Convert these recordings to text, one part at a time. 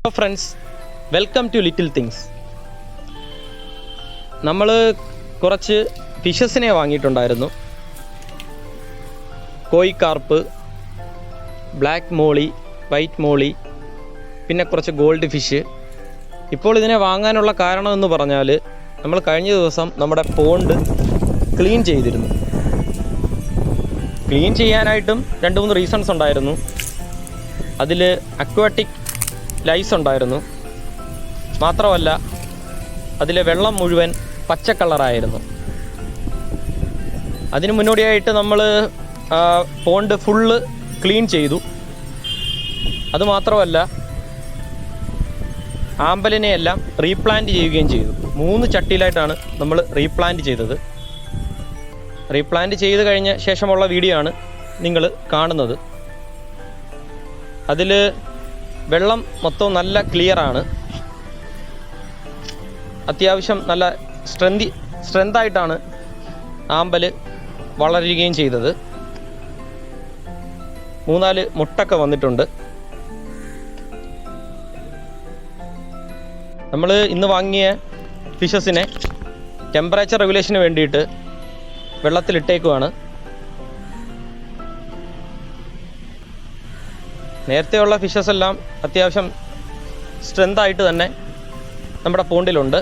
Hello friends welcome to little things നമ്മൾ കുറച്ച് ഫിഷസിനെ വാങ്ങിയിട്ടുണ്ടായിരുന്നു. Koi carp black molly white molly പിന്നെ കുറച്ച് ഗോൾഡ് ഫിഷ് ഇപ്പോൾ ഇതിനെ വാങ്ങാനുള്ള കാരണം എന്ന് പറഞ്ഞാൽ നമ്മൾ കഴിഞ്ഞ ദിവസം നമ്മുടെ പോണ്ട് ക്ലീൻ ചെയ്തിരുന്നു. ക്ലീൻ ചെയ്യാനായിട്ടും രണ്ട് മൂന്ന് റീസൺസ് ഉണ്ടായിരുന്നു. അതിൽ അക്വാട്ടിക് ലൈസ് ഉണ്ടായിരുന്നു. മാത്രമല്ല അതിലെ വെള്ളം മുഴുവൻ പച്ച കളറായിരുന്നു അതിന് മുന്നോടിയായിട്ട് നമ്മൾ പോണ്ട് ഫുള്ള് ക്ലീൻ ചെയ്തു. അതുമാത്രമല്ല ആമ്പലിനെ എല്ലാം റീപ്ലാന്റ് ചെയ്യുകയും ചെയ്തു. മൂന്ന് ചട്ടിയിലായിട്ടാണ് നമ്മൾ റീപ്ലാന്റ് ചെയ്തത്. റീപ്ലാന്റ് ചെയ്ത് കഴിഞ്ഞ ശേഷമുള്ള വീഡിയോ ആണ് നിങ്ങൾ കാണുന്നത്. അതിൽ വെള്ളം മൊത്തം നല്ല ക്ലിയർ ആണ്. അത്യാവശ്യം നല്ല സ്ട്രെങ്തി സ്ട്രെങ്തായിട്ടാണ് ആമ്പൽ വളരുകയും ചെയ്തത്. മൂന്നാൽ മുട്ടൊക്കെ വന്നിട്ടുണ്ട്. നമ്മൾ ഇന്ന് വാങ്ങിയ ഫിഷസിനെ ടെമ്പറേച്ചർ റെഗുലേഷന് വേണ്ടിയിട്ട് വെള്ളത്തിലിട്ടേക്കുവാണ്. നേരത്തെയുള്ള ഫിഷസ് എല്ലാം അത്യാവശ്യം സ്ട്രെങ്ത് ആയിട്ട് തന്നെ നമ്മുടെ പോണ്ടിലുണ്ട്.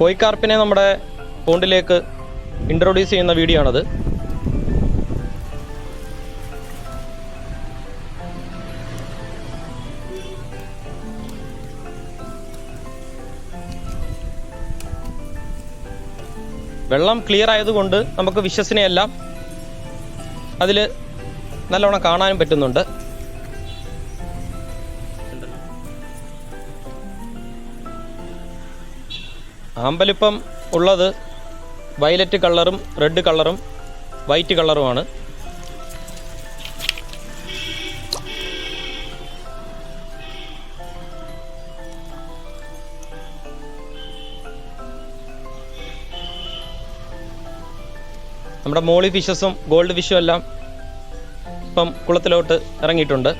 കോയിക്കാർപ്പിനെ നമ്മുടെ പോണ്ടിലേക്ക് ഇൻട്രൊഡ്യൂസ് ചെയ്യുന്ന വീഡിയോ ആണത്. വെള്ളം ക്ലിയർ ആയതുകൊണ്ട് നമുക്ക് വിശ്വസിനെയെല്ലാം. അതിൽ നല്ലവണ്ണം കാണാനും പറ്റുന്നുണ്ട്. ആമ്പലിപ്പം ഉള്ളത് വയലറ്റ് കളറും റെഡ് കളറും വൈറ്റ് കളറുമാണ് നമ്മുടെ മോളി ഫിഷസും ഗോൾഡ് ഫിഷും എല്ലാം ഇപ്പം കുളത്തിലോട്ട് ഇറങ്ങിയിട്ടുണ്ട്.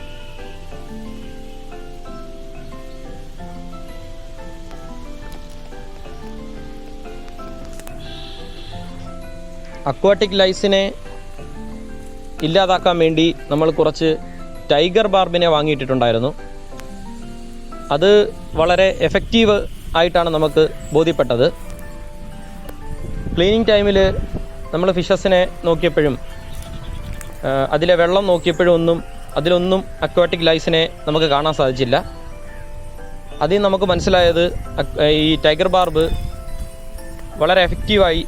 അക്വാട്ടിക് ലൈസിനെ ഇല്ലാതാക്കാൻ വേണ്ടി നമ്മൾ കുറച്ച് ടൈഗർ ബാർബിനെ വാങ്ങിയിട്ടിട്ടുണ്ടായിരുന്നു. അത് വളരെ എഫക്റ്റീവ് ആയിട്ടാണ് നമുക്ക് ബോധ്യപ്പെട്ടത്. ക്ലീനിങ് ടൈമിൽ നമ്മൾ ഫിഷസിനെ നോക്കിയപ്പോഴും അതിലെ വെള്ളം നോക്കിയപ്പോഴും ഒന്നും അതിലൊന്നും അക്വാട്ടിക് ലൈസിനെ നമുക്ക് കാണാൻ സാധിച്ചില്ല. അതിൽ നമുക്ക് മനസ്സിലായത് ഈ ടൈഗർ ബാർബ് വളരെ എഫക്റ്റീവായി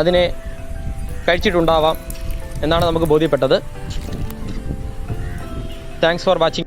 അതിനെ കഴിച്ചിട്ടുണ്ടാവാം എന്നാണ് നമുക്ക് ബോധ്യപ്പെട്ടത്. Thanks for watching.